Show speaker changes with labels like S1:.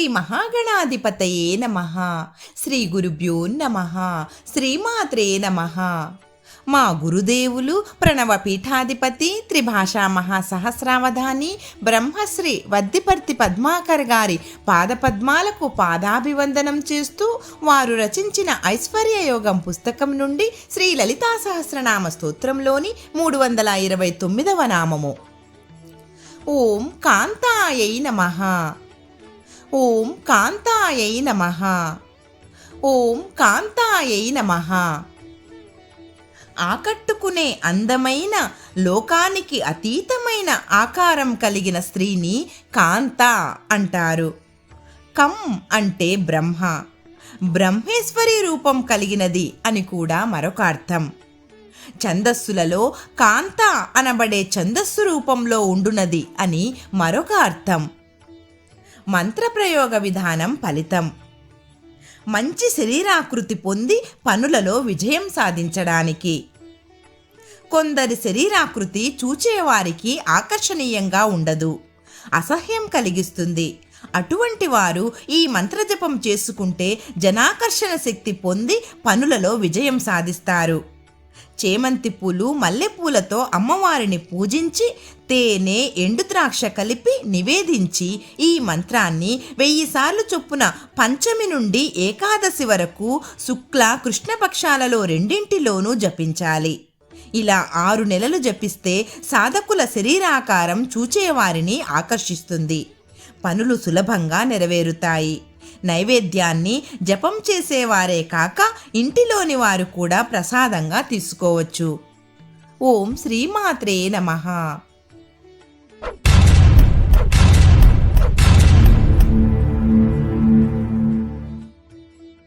S1: శ్రీ మహాగణాధిపతయే నమ. శ్రీ గురుభ్యో నమ. శ్రీమాత్రే నమ. మా గురుదేవులు ప్రణవ పీఠాధిపతి త్రిభాషా మహాసహస్రావధాని బ్రహ్మశ్రీ వద్దిపర్తి పద్మాకర్ గారి పాదపద్మాలకు పాదాభివందనం చేస్తూ వారు రచించిన ఐశ్వర్యయోగం పుస్తకం నుండి శ్రీ లలితా సహస్రనామ స్తోత్రంలోని మూడు వందల ఇరవై తొమ్మిదవ నామము. ఓం కాంతాయై నమ. ఓం కాంతాయై నమ. ఓం కాంతాయై నమ. ఆకట్టుకునే అందమైన లోకానికి అతీతమైన ఆకారం కలిగిన స్త్రీని కాంత అంటారు. కం అంటే బ్రహ్మ. బ్రహ్మేశ్వరి రూపం కలిగినది అని కూడా మరొక అర్థం. ఛందస్సులలో కాంత అనబడే ఛందస్సు రూపంలో ఉండునది అని మరొక అర్థం. మంత్రప్రయోగ విధానం ఫలితం. మంచి శరీరాకృతి పొంది పనులలో విజయం సాధించడానికి. కొందరి శరీరాకృతి చూచేవారికి ఆకర్షణీయంగా ఉండదు. అసహ్యం కలిగిస్తుంది. అటువంటి వారు ఈ మంత్రజపం చేసుకుంటే జనాకర్షణ శక్తి పొంది పనులలో విజయం సాధిస్తారు. చేమంతి పూలు మల్లెపూలతో అమ్మవారిని పూజించి తేనె ఎండు ద్రాక్ష కలిపి నివేదించి ఈ మంత్రాన్ని వెయ్యిసార్లు చొప్పున పంచమి నుండి ఏకాదశి వరకు శుక్ల కృష్ణపక్షాలలో రెండింటిలోనూ జపించాలి. ఇలా ఆరు నెలలు జపిస్తే సాధకుల శరీరాకారం చూచేవారిని ఆకర్షిస్తుంది. పనులు సులభంగా నెరవేరుతాయి. నైవేద్యాన్ని జపం చేసేవారే కాక ఇంటిలోని వారు కూడా ప్రసాదంగా తీసుకోవచ్చు. ఓం శ్రీమాత్రే నమః.